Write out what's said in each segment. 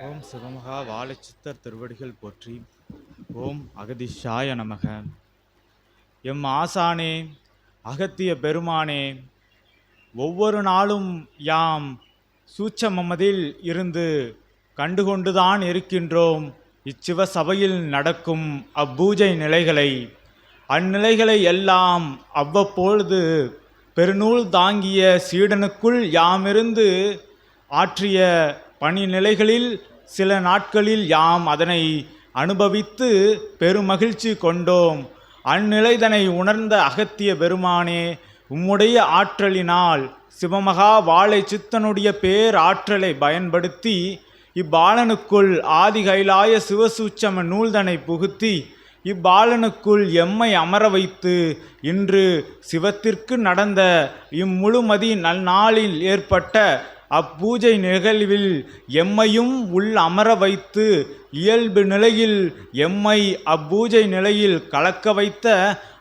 ஓம் சிவமகா வாழச்சித்தர் திருவடிகள் போற்றி. ஓம் அகதிஷாய நமக. எம் ஆசானே அகத்திய பெருமானே ஒவ்வொரு நாளும் யாம் சூட்சமமதில் இருந்து கண்டுகொண்டுதான் இருக்கின்றோம். இச்சிவ சபையில் நடக்கும் அப்பூஜை நிலைகளை அந்நிலைகளை எல்லாம் அவ்வப்பொழுது பெருநூல் தாங்கிய சீடனுக்குள் யாமிருந்து ஆற்றிய பணிநிலைகளில் சில நாட்களில் யாம் அதனை அனுபவித்து பெருமகிழ்ச்சி கொண்டோம். அந்நிலைதனை உணர்ந்த அகத்திய பெருமானே உம்முடைய ஆற்றலினால் சிவமகா வாழை சித்தனுடைய பேர் ஆற்றலை பயன்படுத்தி இப்பாலனுக்குள் ஆதி கைலாய சிவசூச்சம நூல்தனை புகுத்தி இப்பாலனுக்குள் எம்மை அமர வைத்து இன்று சிவத்திற்கு நடந்த இம்முழுமதி நன்னாளில் ஏற்பட்ட அப்பூஜை நிகழ்வில் எம்மையும் உள் அமர வைத்து இயல்பு நிலையில் எம்மை அப்பூஜை நிலையில் கலக்க வைத்த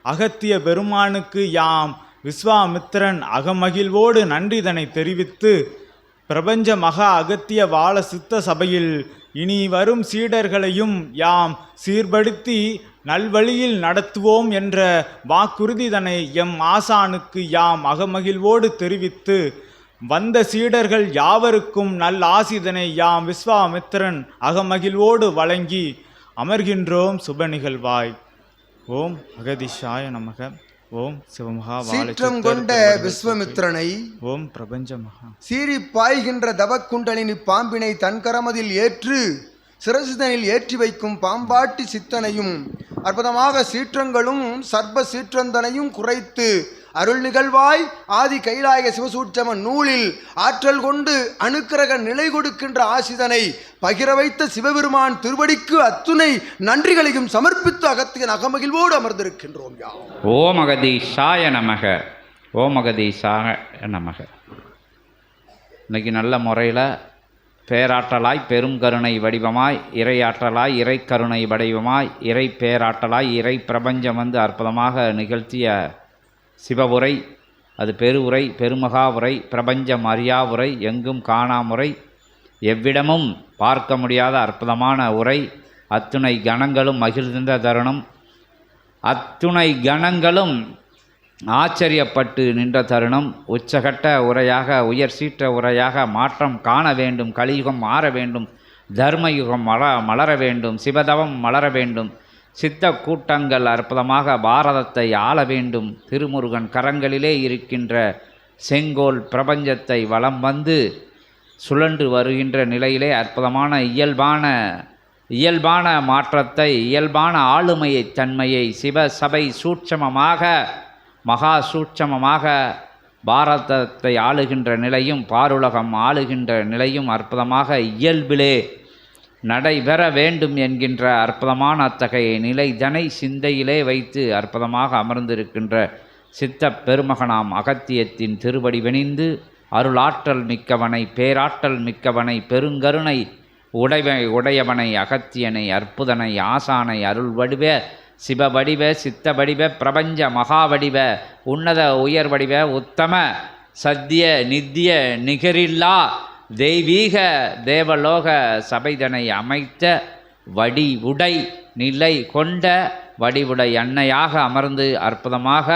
அகத்திய பெருமானுக்கு யாம் விஸ்வாமித்திரன் அகமகிழ்வோடு நன்றிதனை தெரிவித்து பிரபஞ்ச மகா அகத்திய வாழ சித்த சபையில் இனி வரும் சீடர்களையும் யாம் சீர்படுத்தி நல்வழியில் நடத்துவோம் என்ற வாக்குறுதிதனை எம் ஆசானுக்கு யாம் அகமகிழ்வோடு தெரிவித்து வந்த சீடர்கள் யாவருக்கும் நல் ஆசிதனை யாம் விஸ்வாமித்திரன் அகமகிழ்வோடு வழங்கி அமர்கின்றோம். சுப நிகழ்வாய். ஓம் அகதிஷாய நமக. ஓம் சிவமகா சீற்றம் கொண்ட விஸ்வமித்திரனை ஓம் பிரபஞ்ச மகா. சீறி பாய்கின்ற தவக்குண்டலினி பாம்பினை தன்கரமதில் ஏற்று சிரசிதனில் ஏற்றி வைக்கும் பாம்பாட்டி சித்தனையும் அற்புதமாக சீற்றங்களும் சர்ப்ப சீற்றந்தனையும் குறைத்து அருள் நிகழ்வாய். ஆதி கைலாய சிவசூட்சம நூலில் ஆற்றல் கொண்டு அணுக்கிரக நிலை கொடுக்கின்ற ஆசிதனை பகிர வைத்த சிவபெருமான் திருவடிக்கு அத்துணை நன்றிகளையும் சமர்ப்பித்து அகத்தியன் அகமகிழ்வோடு அமர்ந்திருக்கின்றோம் யா ஓம் அகதீஷாய நமக. ஓம் அகதீஷாய நமக. இன்னைக்கு நல்ல முறையில் பேராற்றலாய் பெரும் கருணை வடிவமாய் இறையாற்றலாய் இறை கருணை வடிவமாய் இறை பேராற்றலாய் இறை பிரபஞ்சம் வந்து அற்புதமாக நிகழ்த்திய சிவவுரை அது பெருவுரை பெருமகா உரை பிரபஞ்சம் அறியா உரை எங்கும் காணாமுறை எவ்விடமும் பார்க்க முடியாத அற்புதமான உரை அத்துணை கணங்களும் மகிழ்ந்த தருணம் அத்துணை கணங்களும் ஆச்சரியப்பட்டு நின்ற தருணம் உச்சகட்ட உரையாக உயர் சீற்ற உரையாக மாற்றம் காண வேண்டும் கலியுகம் மாற வேண்டும் தர்மயுகம் மல மலர வேண்டும் சிவதவம் மலர வேண்டும் சித்த கூட்டங்கள் அற்புதமாக பாரதத்தை ஆள வேண்டும். திருமுருகன் கரங்களிலே இருக்கின்ற செங்கோல் பிரபஞ்சத்தை வலம் வந்து சுழன்று வருகின்ற நிலையிலே அற்புதமான இயல்பான இயல்பான மாற்றத்தை இயல்பான ஆளுமையை தன்மையை சிவ சபை சூட்சமமாக மகா சூட்சமமாக பாரதத்தை ஆளுகின்ற நிலையும் பாருலகம் ஆளுகின்ற நிலையும் அற்புதமாக இயல்பிலே நடைபெற வேண்டும் என்கின்ற அற்புதமான அத்தகைய நிலை தனை சிந்தையிலே வைத்து அற்புதமாக அமர்ந்திருக்கின்ற சித்த பெருமகனாம் அகத்தியத்தின் திருவடி வெணிந்து அருளாற்றல் மிக்கவனை பேராற்றல் மிக்கவனை பெருங்கருணை உடைவை உடையவனை அகத்தியனை அற்புதனை ஆசானை அருள் வடிவ சிவ வடிவ சித்த வடிவ பிரபஞ்ச மகா வடிவ உன்னத உயர் வடிவ உத்தம சத்திய நித்திய நிகரில்லா தெய்வீக தேவலோக சபைதனை அமைத்த வடி உடை நிலை கொண்ட வடிவுடை அன்னையாக அமர்ந்து அற்புதமாக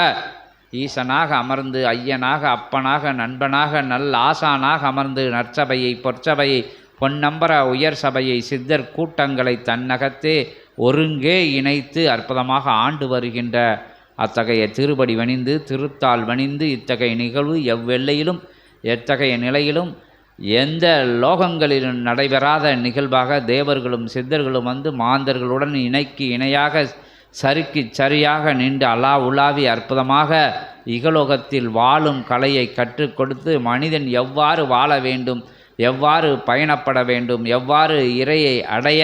ஈசனாக அமர்ந்து ஐயனாக அப்பனாக நண்பனாக நல் ஆசானாக அமர்ந்து நற்சபையை பொற்சபையை பொன்னம்பர உயர் சபையை சித்தர் கூட்டங்களை தன்னகத்தே ஒருங்கே இணைத்து அற்புதமாக ஆண்டு வருகின்ற அத்தகைய திருபடி வணிந்து திருத்தால் வணிந்து இத்தகைய நிகழ்வு எவ்வெல்லையிலும் எத்தகைய நிலையிலும் எந்த லோகங்களிலும் நடைபெறாத நிகழ்வாக தேவர்களும் சித்தர்களும் வந்து மாந்தர்களுடன் இணைக்கு இணையாக சரிக்கு சரியாக நின்று அலா உலாவி அற்புதமாக இகலோகத்தில் வாழும் கலையை கற்றுக் கொடுத்து மனிதன் எவ்வாறு வாழ வேண்டும் எவ்வாறு பயணப்பட வேண்டும் எவ்வாறு இறையை அடைய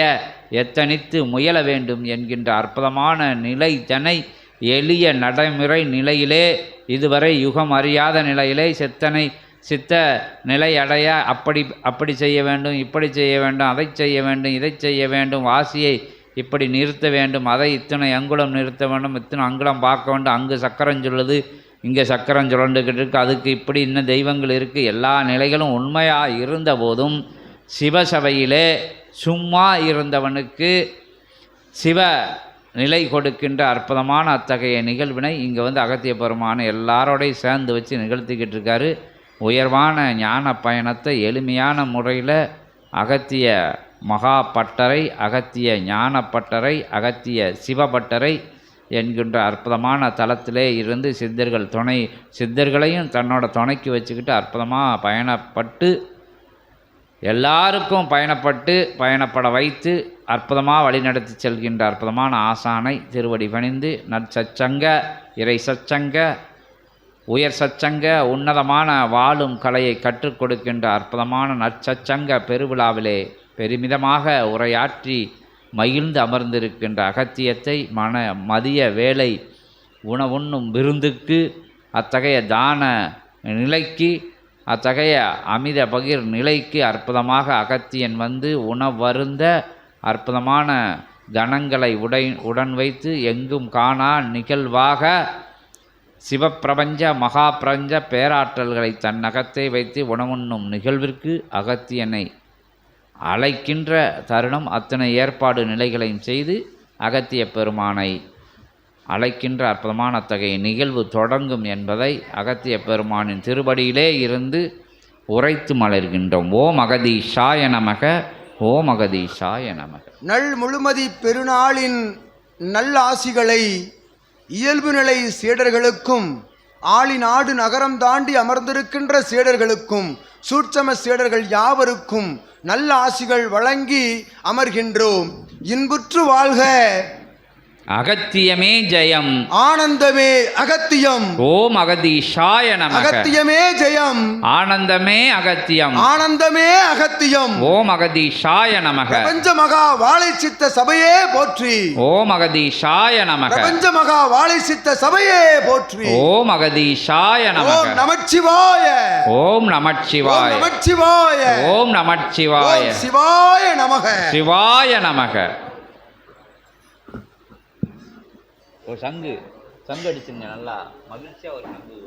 எத்தனித்து முயல வேண்டும் என்கின்ற அற்புதமான நிலை தனை எளிய நடைமுறை நிலையிலே இதுவரை யுகம் அறியாத நிலையிலே செத்தனை சித்த நிலை அடைய அப்படி அப்படி செய்ய வேண்டும் இப்படி செய்ய வேண்டும் அதை செய்ய வேண்டும் இதை செய்ய வேண்டும் வாசியை இப்படி நிறுத்த வேண்டும் அதை இத்தனை அங்குலம் நிறுத்த வேண்டும் இத்தனை அங்குலம் பார்க்க வேண்டும் அங்கு சக்கரம் சொல்லுது இங்கே சக்கரம் சுழண்டுக்கிட்டு இருக்குது அதுக்கு இப்படி இன்னும் தெய்வங்கள் இருக்குது எல்லா நிலைகளும் உண்மையாக இருந்த போதும் சிவசபையிலே சும்மா இருந்தவனுக்கு சிவ நிலை கொடுக்கின்ற அற்புதமான அத்தகைய நிகழ்வினை இங்கே வந்து அகத்திய பெருமான் எல்லாரோடையும் சேர்ந்து வச்சு நிகழ்த்திக்கிட்டு இருக்காரு. உயர்வான ஞான பயணத்தை எளிமையான முறையில் அகத்திய மகா பட்டறை அகத்திய ஞான பட்டறை அகத்திய சிவபட்டறை என்கின்ற அற்புதமான தளத்திலே இருந்து சித்தர்கள் துணை சித்தர்களையும் தன்னோட துணைக்கு வச்சுக்கிட்டு அற்புதமாக பயணப்பட்டு எல்லாருக்கும் பயணப்பட்டு பயணப்பட வைத்து அற்புதமாக வழிநடத்தி செல்கின்ற அற்புதமான ஆசானை திருவடி பணிந்து நற்சச்சங்க இறை சச்சங்க உயர் சச்சங்க உன்னதமான வாழும் கலையை கற்றுக் கொடுக்கின்ற அற்புதமான நற்சச்சங்க பெருவிழாவிலே பெருமிதமாக உரையாற்றி மகிழ்ந்து அமர்ந்திருக்கின்ற அகத்தியத்தை மன மதிய வேலை உணவுண்ணும் விருந்துக்கு அத்தகைய தான நிலைக்கு அத்தகைய அமித பகிர் நிலைக்கு அற்புதமாக அகத்தியன் வந்து உணவருந்த அற்புதமான கணங்களை உடை உடன் வைத்து எங்கும் காணா நிகழ்வாக சிவப்பிரபஞ்ச மகாபிரபஞ்ச பேராற்றல்களை தன் அகத்தை வைத்து உணவுண்ணும் நிகழ்விற்கு அகத்தியனை அழைக்கின்ற தருணம் அத்தனை ஏற்பாடு நிலைகளையும் செய்து அகத்திய பெருமானை அழைக்கின்ற அற்புதமான அத்தகைய நிகழ்வு தொடங்கும் என்பதை அகத்திய பெருமானின் திருவடியிலே இருந்து உரைத்து மலர்கின்றோம். ஓம் அகதீஷாய நமக ஓம் அகதீஷாய நமக. நல் முழுமதி பெருநாளின் நல்லாசிகளை ஆசிகளை இயல்பு நிலை சீடர்களுக்கும் ஆளி நாடு நகரம் தாண்டி அமர்ந்திருக்கின்ற சீடர்களுக்கும் சூட்சம சீடர்கள் யாவருக்கும் நல்ல ஆசிகள் வழங்கி அமர்கின்றோம். இன்புற்று வாழ்க. அகத்தியமே ஜெயம். ஆனந்தமே அகத்தியம். ஓம் அகதீஷாய நமக. அகத்தியமே ஜெயம். ஆனந்தமே அகத்தியம். ஆனந்தமே அகத்தியம். ஓம் அகதீஷாய நமக. பிரபஞ்ச மகா வாழை சித்த சபையே போற்றி. ஓம் அகதீஷாய நமக. பிரபஞ்ச மகா வாழை சித்த சபையே போற்றி. ஓம் அகதீஷாய ஓம் நமக நமச்சிவாய. ஓம் ஓம் நமச்சிவாய நமச்சிவாய. ஓம் நமச்சிவாய. ஓம் சிவாய நமக. சிவாய நமக. ஒரு சங்கு சங்கு அடிச்சுங்க நல்லா. மகிழ்ச்சியாக ஒரு சங்கு.